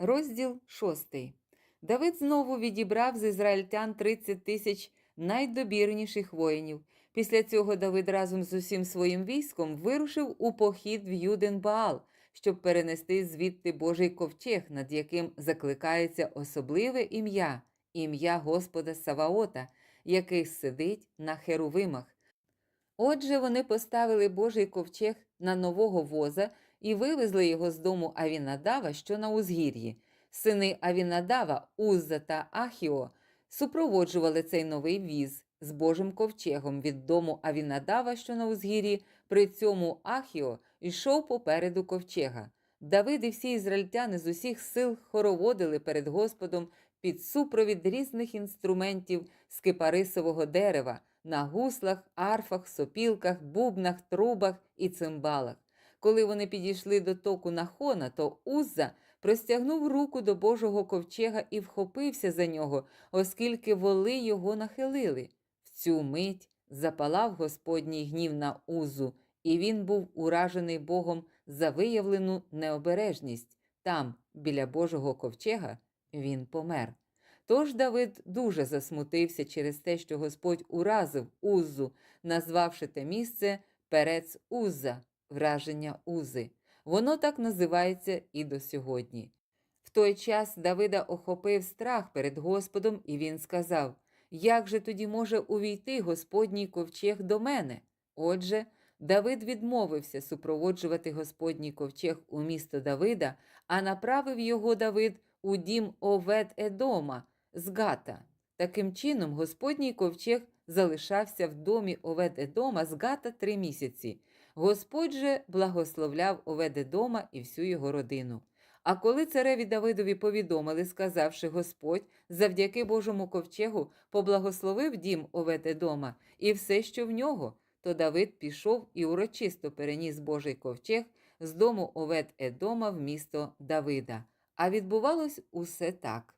Розділ 6. Давид знову відібрав з ізраїльтян 30 тисяч найдобірніших воїнів. Після цього Давид разом з усім своїм військом вирушив у похід в Юден-Баал, щоб перенести звідти Божий ковчег, над яким закликається особливе ім'я, ім'я Господа Саваота, який сидить на херувимах. Отже, вони поставили Божий ковчег на нового воза і вивезли його з дому Авінадава, що на узгір'ї. Сини Авінадава, Узза та Ахіо супроводжували цей новий віз з Божим ковчегом від дому Авінадава, що на узгір'ї. При цьому Ахіо йшов попереду ковчега. Давид і всі ізраїльтяни з усіх сил хороводили перед Господом під супровід різних інструментів з кипарисового дерева на гуслах, арфах, сопілках, бубнах, трубах і цимбалах. Коли вони підійшли до току Нахона, то Узза простягнув руку до Божого ковчега і вхопився за нього, оскільки воли його нахилили. В цю мить запалав Господній гнів на Узу, і він був уражений Богом за виявлену необережність. Там, біля Божого ковчега, він помер. Тож Давид дуже засмутився через те, що Господь уразив Узу, назвавши те місце Перець Уза, враження Узи. Воно так називається і до сьогодні. В той час Давида охопив страх перед Господом, і він сказав: Як же тоді може увійти Господній ковчег до мене? Отже, Давид відмовився супроводжувати Господній ковчег у місто Давида, а направив його Давид у дім Овед Едома з Гата. Таким чином, Господній ковчег залишався в домі Овед Едома з Гата три місяці. Господь же благословляв Оведе дома і всю його родину. А коли цареві Давидові повідомили, сказавши Господь, завдяки Божому ковчегу поблагословив дім Оведе дома і все, що в нього, то Давид пішов і урочисто переніс Божий ковчег з дому Овед Едома в місто Давида. А відбувалось усе так.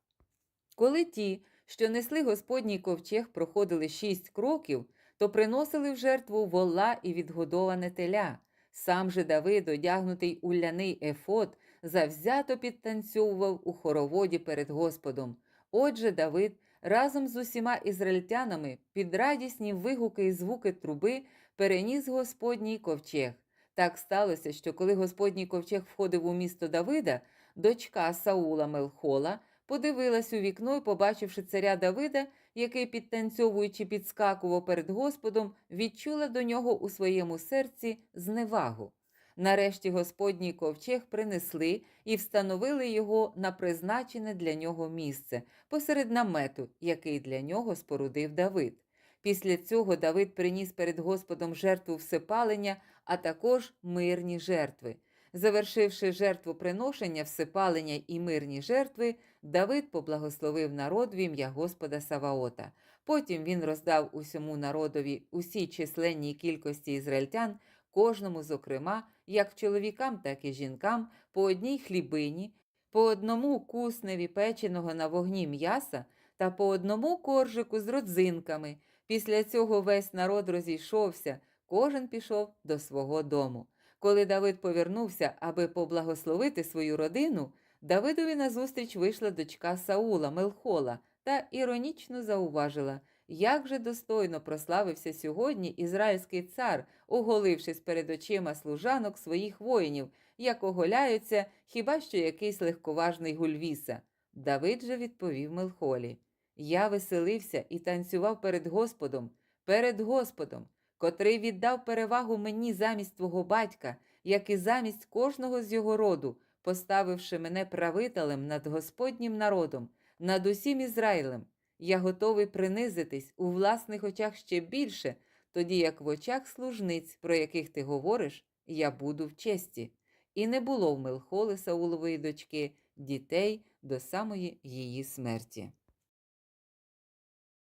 Коли ті, що несли Господній ковчег, проходили шість кроків, то приносили в жертву вола і відгодоване теля. Сам же Давид, одягнутий у ляний ефот, завзято підтанцьовував у хороводі перед Господом. Отже, Давид разом з усіма ізраїльтянами під радісні вигуки і звуки труби переніс Господній ковчег. Так сталося, що коли Господній ковчег входив у місто Давида, дочка Саула Мелхола подивилась у вікно і, побачивши царя Давида, який, підтанцьовуючи, підскакував перед Господом, відчула до нього у своєму серці зневагу. Нарешті Господній ковчег принесли і встановили його на призначене для нього місце посеред намету, який для нього спорудив Давид. Після цього Давид приніс перед Господом жертву всепалення, а також мирні жертви. Завершивши жертвоприношення, всепалення і мирні жертви, Давид поблагословив народ в ім'я Господа Саваота. Потім він роздав усьому народові усій численній кількості ізраїльтян, кожному, зокрема, як чоловікам, так і жінкам, по одній хлібині, по одному кусневі печеного на вогні м'яса та по одному коржику з родзинками. Після цього весь народ розійшовся, кожен пішов до свого дому. Коли Давид повернувся, аби поблагословити свою родину, Давидові назустріч вийшла дочка Саула Мелхола та іронічно зауважила, як же достойно прославився сьогодні ізраїльський цар, оголившись перед очима служанок своїх воїнів, як оголяються хіба що якийсь легковажний гульвіса. Давид же відповів Мелхолі: Я веселився і танцював перед Господом, перед Господом, котрий віддав перевагу мені замість твого батька, як і замість кожного з його роду, поставивши мене правителем над Господнім народом, над усім Ізраїлем. Я готовий принизитись у власних очах ще більше, тоді як в очах служниць, про яких ти говориш, я буду в честі. І не було в Мелхоли Саулової дочки дітей до самої її смерті.